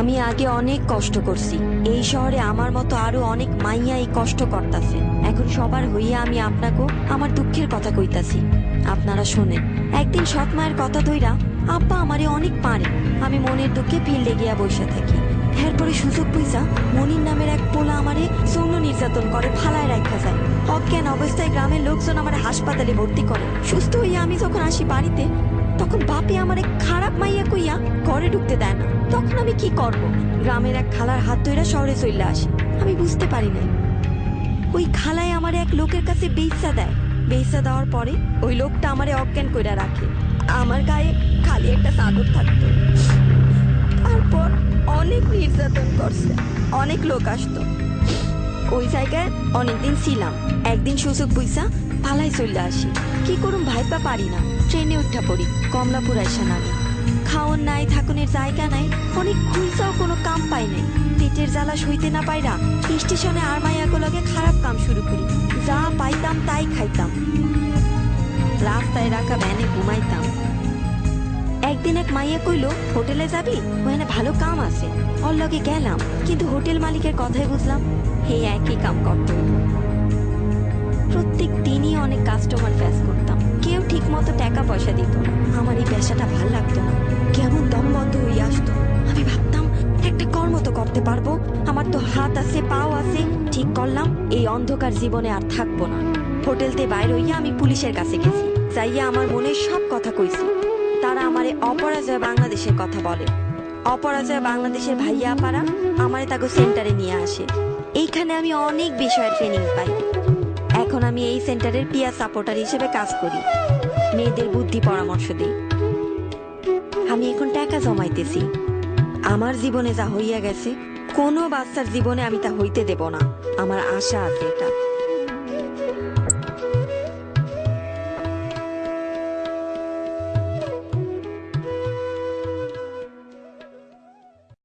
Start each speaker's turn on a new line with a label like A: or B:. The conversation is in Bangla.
A: আমি আগে অনেক কষ্ট করছি। এই শহরে আমার মতো আরও অনেক মাইয়া এই কষ্ট করতাছে। এখন সবার হইয়া আমি আপনাকে আমার দুঃখের কথা কইতাছি। আপনারা শোনেন, একদিন সৎ মায়ের কথা ধইরা আব্বা আমারে অনেক পারে আমি মনের দুঃখে ফিল্ডে গিয়া বসে থাকি। এরপরে সুযোগ পয়সা মনির নামের এক পোলা আমারে যৌন নির্যাতন করে ফালায় রাখা যায়। অজ্ঞান অবস্থায় গ্রামের লোকজন আমার হাসপাতালে ভর্তি করে। সুস্থ হইয়া আমি যখন আসি বাড়িতে তখন বাপে আমারে খারাপ মাইয়া কইয়া ঘরে ঢুকতে দেয় না। তখন আমি কি করব? গ্রামের এক খালার হাত ধইরা শহরে চলে আসি। আমি বুঝতে পারি নাই। ওই খালায় আমার এক লোকের কাছে বেইসা দেয়। বেইসা দেওয়ার পরে ওই লোকটা আমারে অজ্ঞান কইরা রাখে। আমার গায়ে খালি একটা চাদর থাকতো। তারপর অনেক নির্যাতন করছে। অনেক লোক আসতো। ওই জায়গায় অনেকদিন ছিলাম। একদিন সুযোগ বুঝা পালাই চলে আসি। কি করুম ভাইপা পারি না। ট্রেনে উঠা পড়ি, কমলাপুর আইসা নামি। খাওয়ার নাই, থাকুনের জায়গা নাই অনেক খুঁজতেও কোনো কাম পাই নাই। পেটের জ্বালা সইতে না পাইরা স্টেশনে আর মাইয়াগুলোকে খারাপ কাম শুরু করি। যা পাইতাম তাই খাইতাম। রাস্তায় রাখা ভ্যানে ঘুমাইতাম। একদিন এক মাইয়া কইলো, হোটেলে যাবি? ওখানে ভালো কাম আছে। ওর লগে গেলাম, কিন্তু হোটেল মালিকের কথাই বুঝলাম, হে একই কাম করতো প্রত্যেক দিনই অনেক কাস্টমার ফেস করতাম। কেউ ঠিক মতো টাকা পয়সা দিত না। আমার এই পেশাটা ভালো লাগতো না। কেমন দম বন্ধ হয়ে আসতো। আমি ভাবতাম, একটা কর্ম তো করতে পারব। আমার তো হাত আছে, পাও আছে। ঠিক করলাম, এই অন্ধকার জীবনে আর থাকব না। হোটেলতে বাইর হইয়া আমি পুলিশের কাছে গেছি। যাইয়া আমার মনে সব কথা কইছি। তারা আমারে অপরাজয় বাংলাদেশের কথা বলে। অপরাজয় বাংলাদেশের ভাইয়া আপারা আমারে তাকে সেন্টারে নিয়ে আসে। এইখানে আমি অনেক বিষয়ের ট্রেনিং পাই। এখন আমি এই সেন্টারের পিয়া সাপোর্টার হিসেবে কাজ করি। মেয়েদের বুদ্ধি পরামর্শ দিই। আমি এখন টাকা জমাইতেছি। আমার জীবনে যা হইয়া গেছে, কোনো বাচ্চার জীবনে আমি তা হইতে দেব না। আমার আশা আছে এটা।